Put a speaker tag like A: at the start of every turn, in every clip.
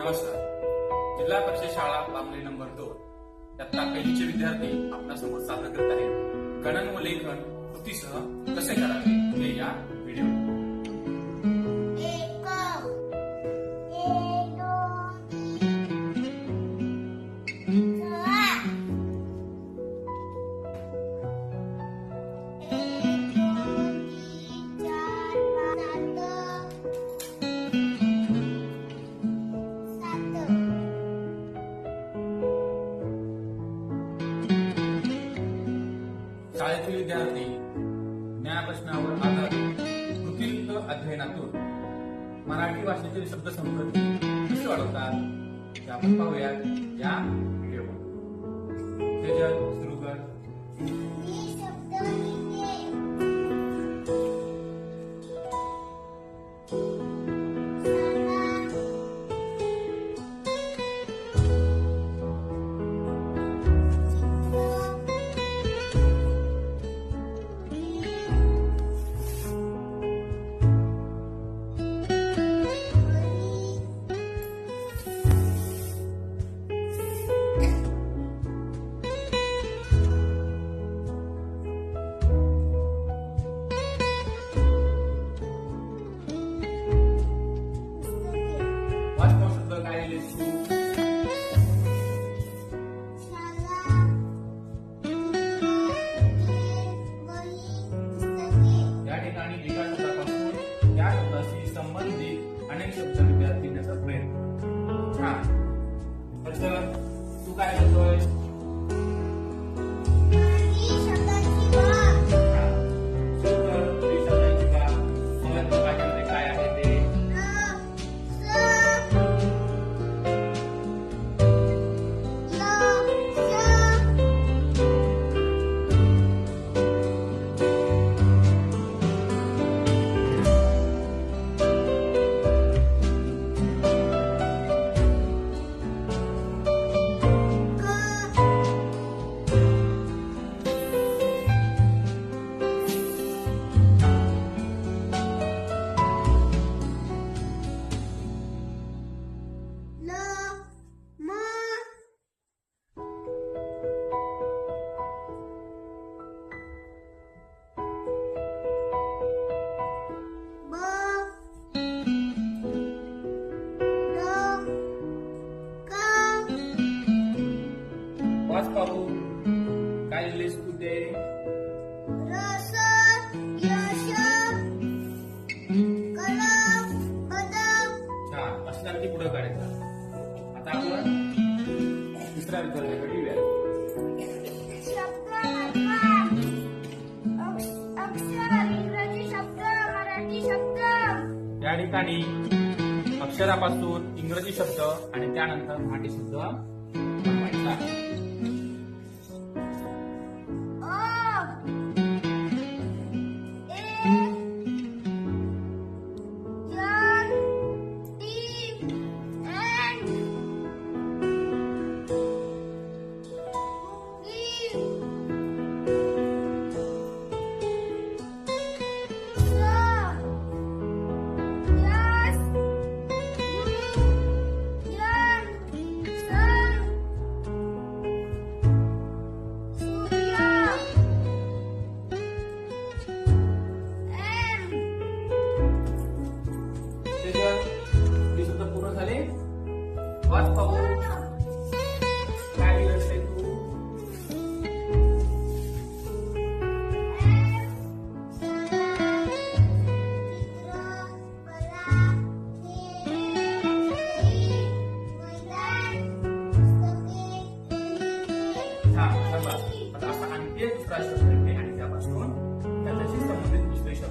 A: नमस्कार. जिल्हा परिषद शाळा बामणी नंबर दोन. इयत्ता पहिलीचे विद्यार्थी आपल्यासमोर सादर करत आहेत. गणन व लेखन कृतीसह कसे करावे हे या व्हिडिओ विद्यार्थी ज्ञानप्रश्नावर आधारित कृतीयुक्त अध्ययनातून मराठी भाषेतील शब्दसंपत्ती कशी वाढवतात ते आपण पाहूयात या व्हिडिओ काय लिहिलेस तू ते
B: रस यश कलम बदम
A: छान असणार ती पुढे काढायचं? आता आपण तिसऱ्या विद्यार्थ्याकडे येऊया
B: शब्द निर्माण अक्ष- अक्षर इंग्रजी शब्द मराठी शब्द.
A: या ठिकाणी अक्षरापासून इंग्रजी शब्द आणि त्यानंतर मराठी शब्द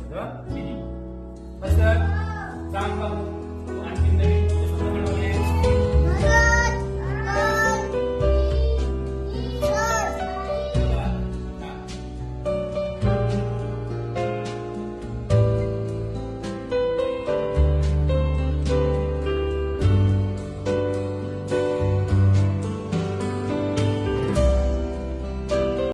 A: 对吧？弟弟 gian.